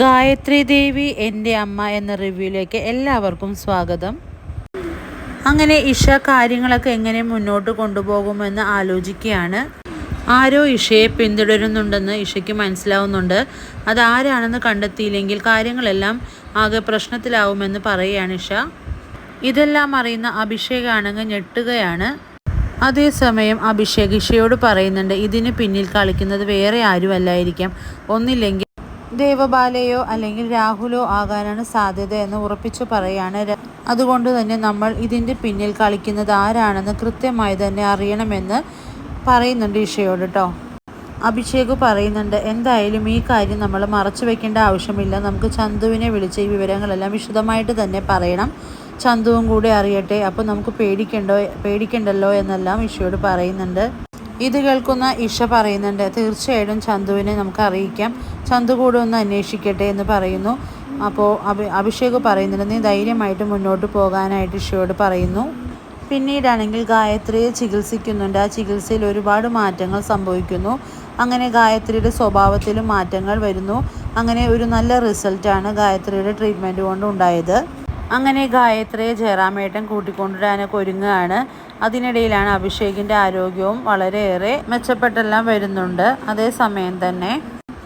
ഗായത്രി ദേവി എന്റെ അമ്മ എന്ന റിവ്യൂയിലേക്ക് എല്ലാവർക്കും സ്വാഗതം. അങ്ങനെ ഇഷ കാര്യങ്ങളൊക്കെ എങ്ങനെ മുന്നോട്ട് കൊണ്ടുപോകുമെന്ന് ആലോചിക്കുകയാണ്. ആരോ ഇഷയെ പിന്തുടരുന്നുണ്ടെന്ന് ഇഷയ്ക്ക് മനസ്സിലാവുന്നുണ്ട്. അതാരാണെന്ന് കണ്ടെത്തിയില്ലെങ്കിൽ കാര്യങ്ങളെല്ലാം ആകെ പ്രശ്നത്തിലാവുമെന്ന് പറയുകയാണ് ഇഷ. ഇതെല്ലാം അറിയുന്ന അഭിഷേകാണെങ്കിൽ ഞെട്ടുകയാണ്. അതേസമയം അഭിഷേക് ഇഷയോട് പറയുന്നുണ്ട് ഇതിന് പിന്നിൽ കളിക്കുന്നത് വേറെ ആരുമല്ലായിരിക്കാം. ഒന്നില്ലെങ്കിൽ ദേവബാലയോ അല്ലെങ്കിൽ രാഹുലോ ആകാനാണ് സാധ്യത എന്ന് ഉറപ്പിച്ചു പറയാണ് അതുകൊണ്ട് തന്നെ നമ്മൾ ഇതിന്റെ പിന്നിൽ കളിക്കുന്നത് ആരാണെന്ന് കൃത്യമായി തന്നെ അറിയണമെന്ന് പറയുന്നുണ്ട് ഇഷയോട് കേട്ടോ അഭിഷേക് പറയുന്നുണ്ട് എന്തായാലും ഈ കാര്യം നമ്മൾ മറച്ചു വെക്കേണ്ട ആവശ്യമില്ല. നമുക്ക് ചന്തുവിനെ വിളിച്ച് ഈ വിവരങ്ങളെല്ലാം വിശദമായിട്ട് തന്നെ പറയണം. ചന്തുവും കൂടെ അറിയട്ടെ. അപ്പോൾ നമുക്ക് പേടിക്കണ്ടോ പേടിക്കണ്ടല്ലോ എന്നെല്ലാം ഇഷയോട് പറയുന്നുണ്ട്. ഇത് കേൾക്കുന്ന ഇഷ പറയുന്നുണ്ട്. തീർച്ചയായിട്ടും ചന്തുവിനെ നമുക്ക് അറിയിക്കാം. ചന്തു കൂടെ ഒന്ന് അന്വേഷിക്കട്ടെ എന്ന് പറയുന്നു. അപ്പോൾ അഭി അഭിഷേക് പറയുന്നുണ്ട് നീ ധൈര്യമായിട്ട് മുന്നോട്ട് പോകാനായിട്ട് ഇഷയോട് പറയുന്നു. പിന്നീടാണെങ്കിൽ ഗായത്രിയെ ചികിത്സിക്കുന്നുണ്ട്. ആ ചികിത്സയിൽ ഒരുപാട് മാറ്റങ്ങൾ സംഭവിക്കുന്നു. അങ്ങനെ ഗായത്രിയുടെ സ്വഭാവത്തിലും മാറ്റങ്ങൾ വരുന്നു. അങ്ങനെ ഒരു നല്ല റിസൾട്ടാണ് ഗായത്രിയുടെ ട്രീറ്റ്മെന്റ് കൊണ്ട് ഉണ്ടായത്. അങ്ങനെ ഗായത്രിയെ ജയറാമേട്ടൻ കൂട്ടിക്കൊണ്ടുവരാനൊക്കെ ഒരുങ്ങുകയാണ്. അതിനിടയിലാണ് അഭിഷേകിന്റെ ആരോഗ്യവും വളരെയേറെ മെച്ചപ്പെട്ടെല്ലാം വരുന്നുണ്ട്. അതേസമയം തന്നെ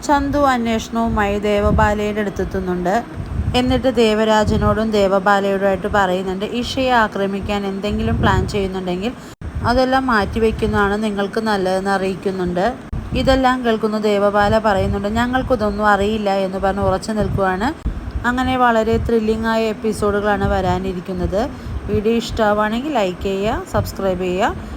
ചന്തു അന്വേഷണവുമായി ദേവബാലയുടെ അടുത്തെത്തുന്നുണ്ട്. എന്നിട്ട് ദേവരാജനോടും ദേവബാലയോടുമായിട്ട് പറയുന്നുണ്ട് ഇഷയെ ആക്രമിക്കാൻ എന്തെങ്കിലും പ്ലാൻ ചെയ്യുന്നുണ്ടെങ്കിൽ അതെല്ലാം മാറ്റിവെക്കുന്നതാണ് നിങ്ങൾക്ക് നല്ലതെന്ന് അറിയിക്കുന്നുണ്ട്. ഇതെല്ലാം കേൾക്കുന്ന ദേവബാല പറയുന്നുണ്ട് ഞങ്ങൾക്കിതൊന്നും അറിയില്ല എന്ന് പറഞ്ഞ് ഉറച്ചു നിൽക്കുവാണ് അങ്ങനെ വളരെ ത്രില്ലിംഗ് ആയ എപ്പിസോഡുകളാണ് വരാനിരിക്കുന്നത്. വീഡിയോ ഇഷ്ടമാവുകയാണെങ്കിൽ ലൈക്ക് ചെയ്യുക സബ്സ്ക്രൈബ് ചെയ്യുക.